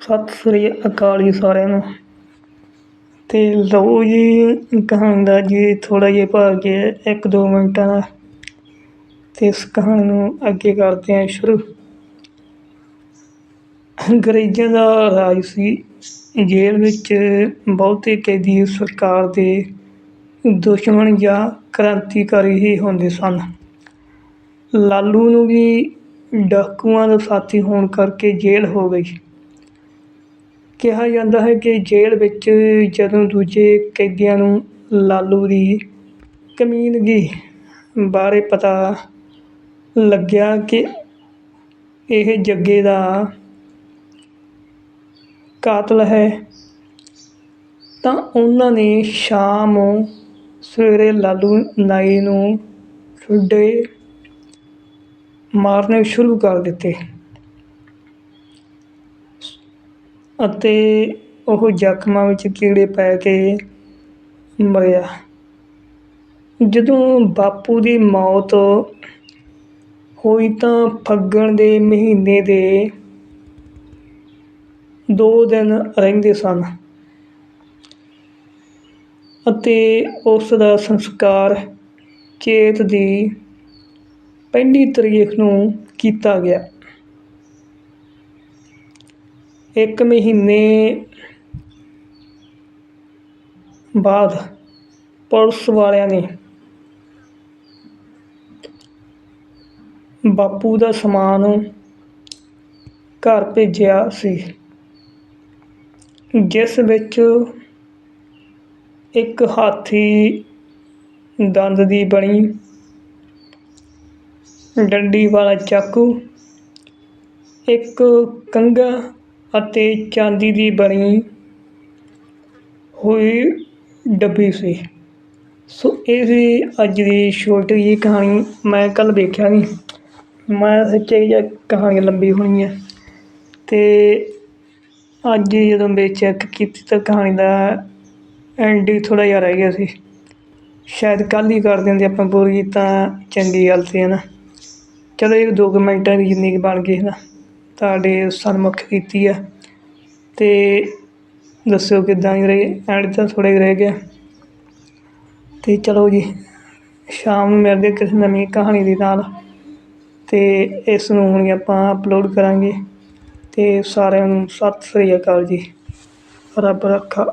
ਸਤਿ ਸ੍ਰੀ ਅਕਾਲ ਜੀ ਸਾਰਿਆਂ ਨੂੰ। ਤੇ ਲਓ ਜੀ, ਕਹਾਣੀ ਦਾ ਜੀ ਥੋੜਾ ਜਿਹਾ ਭਾਗ ਹੈ, ਇੱਕ ਦੋ ਮਿੰਟਾਂ ਦਾ। ਤੇ ਇਸ ਕਹਾਣੀ ਨੂੰ ਅੱਗੇ ਕਰਦੇ ਹਾਂ ਸ਼ੁਰੂ। ਅੰਗਰੇਜ਼ਾਂ ਦਾ ਰਾਜ ਸੀ। ਜੇਲ੍ਹ ਵਿੱਚ ਬਹੁਤੇ ਕੈਦੀ ਸਰਕਾਰ ਦੇ ਦੁਸ਼ਮਣ ਜਾਂ ਕ੍ਰਾਂਤੀਕਾਰੀ ਹੀ ਹੁੰਦੇ ਸਨ। ਲਾਲੂ ਨੂੰ ਵੀ ਡਾਕੂਆਂ ਦਾ ਸਾਥੀ ਹੋਣ ਕਰਕੇ ਜੇਲ੍ਹ ਹੋ ਗਈ। ਕਿਹਾ ਜਾਂਦਾ ਹੈ ਕਿ ਜੇਲ੍ਹ ਵਿੱਚ ਜਦੋਂ ਦੂਜੇ ਕੈਦੀਆਂ ਨੂੰ ਲਾਲੂ ਦੀ ਕਮੀਨਗੀ ਬਾਰੇ ਪਤਾ ਲੱਗਿਆ ਕਿ ਇਹ ਜੱਗੇ ਦਾ ਕਾਤਲ ਹੈ, ਤਾਂ ਉਹਨਾਂ ਨੇ ਸ਼ਾਮ ਸਵੇਰੇ ਲਾਲੂ ਨਾਈ ਨੂੰ ਠੁੱਡੇ ਮਾਰਨੇ ਸ਼ੁਰੂ ਕਰ ਦਿੱਤੇ। ਅਤੇ ਉਹ ਜ਼ਖਮਾਂ ਵਿੱਚ ਕੀੜੇ ਪੈ ਕੇ ਮਰਿਆ। ਜਦੋਂ ਬਾਪੂ ਦੀ ਮੌਤ ਹੋਈ ਤਾਂ ਫੱਗਣ ਦੇ ਮਹੀਨੇ ਦੇ ਦੋ ਦਿਨ ਰਹਿੰਦੇ ਸਨ ਅਤੇ ਉਸ ਦਾ ਸੰਸਕਾਰ ਚੇਤ ਦੀ ਪਹਿਲੀ ਤਰੀਕ ਨੂੰ ਕੀਤਾ ਗਿਆ। ਇੱਕ ਮਹੀਨੇ ਬਾਅਦ ਪੁਲਿਸ ਵਾਲਿਆਂ ਨੇ ਬਾਪੂ ਦਾ ਸਮਾਨ ਘਰ ਭੇਜਿਆ ਸੀ, ਜਿਸ ਵਿੱਚ ਇੱਕ ਹਾਥੀ ਦੰਦ ਦੀ ਬਣੀ, ਡੰਡੀ ਵਾਲਾ ਚਾਕੂ, ਇੱਕ ਕੰਘਾ ਅਤੇ ਚਾਂਦੀ ਦੀ ਬਣੀ ਹੋਈ ਡੱਬੀ ਸੀ। ਸੋ, ਇਹ ਸੀ ਅੱਜ ਦੀ ਛੋਟੀ ਜਿਹੀ ਕਹਾਣੀ। ਮੈਂ ਕੱਲ ਵੇਖਿਆ ਨਹੀਂ ਮੈਂ ਸੱਚੇ ਜਿਹਾ ਕਹਾਣੀ ਲੰਬੀ ਹੋਣੀ ਹੈ ਤੇ ਅੱਜ ਜਦੋਂ ਮੈਂ ਚੈੱਕ ਕੀਤੀ ਤਾਂ ਕਹਾਣੀ ਦਾ ਐਂਡ ਹੀ ਥੋੜ੍ਹਾ ਜਿਹਾ ਰਹਿ ਗਿਆ ਸੀ। ਸ਼ਾਇਦ ਕੱਲ੍ਹ ਹੀ ਕਰ ਦਿੰਦੇ ਆਪਾਂ ਪੂਰੀ ਤਾਂ ਚੰਗੀ ਗੱਲ ਸੀ, ਹੈ ਨਾ? ਚਲੋ, ਇੱਕ ਦੋ ਕੁ ਮਿੰਟਾਂ ਦੀ ਜਿੰਨੀ ਕੁ ਬਣ ਗਈ, ਹੈ ਨਾ? ਤੁਹਾਡੇ ਸਨਮੁਖ ਕੀਤੀ ਆ। ਅਤੇ ਦੱਸਿਓ ਕਿੱਦਾਂ ਦੀ ਰਹੀ, ਐਂਡ ਤਾਂ ਥੋੜ੍ਹਾ ਹੀ ਰਹਿ ਗਿਆ। ਅਤੇ ਚਲੋ ਜੀ, ਸ਼ਾਮ ਨੂੰ ਮਿਲਦੇ ਕਿਸੇ ਨਵੀਂ ਕਹਾਣੀ ਦੇ ਨਾਲ। ਅਤੇ ਇਸ ਨੂੰ ਹੁਣ ਆਪਾਂ ਅਪਲੋਡ ਕਰਾਂਗੇ। ਅਤੇ ਸਾਰਿਆਂ ਨੂੰ ਸਤਿ ਸ੍ਰੀ ਅਕਾਲ ਜੀ। ਰੱਬ ਰੱਖਾ।